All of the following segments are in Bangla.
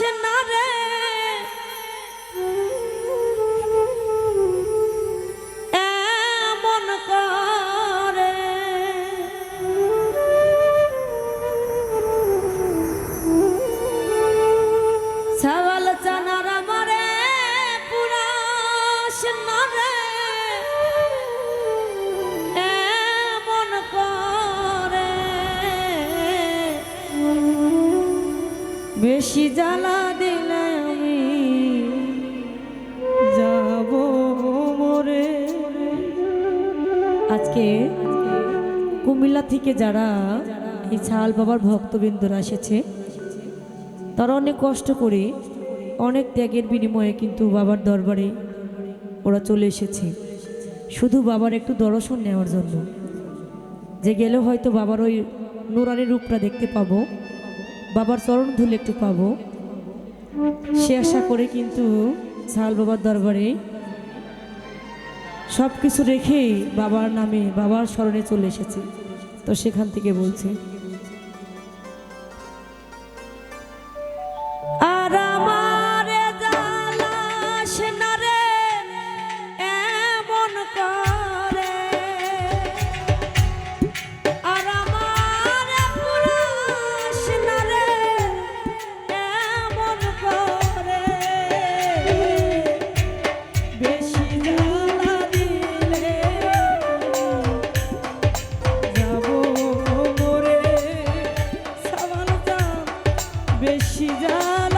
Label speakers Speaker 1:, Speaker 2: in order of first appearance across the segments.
Speaker 1: Sena. বেশি জ্বালা দিলে আমি যাব মরে আজকে কুমিল্লা থেকে যারা এই ছাল বাবার ভক্তবৃন্দরা এসেছে, তারা অনেক কষ্ট করে, অনেক ত্যাগের বিনিময়ে কিন্তু বাবার দরবারে ওরা চলে এসেছে। শুধু বাবার একটু দর্শন নেওয়ার জন্য। যে গেলে হয়তো বাবার ওই নুরানি রূপটা দেখতে পাবো। বাবার চরণ ধুলে একটু পাব। সে আশা করে কিন্তু সাল বাবার দরবারে সব কিছু রেখে বাবার নামে বাবার স্মরণে চলে এসেছে। তো সেখান থেকে বলছে বেশি জ্বালা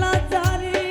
Speaker 1: বেলা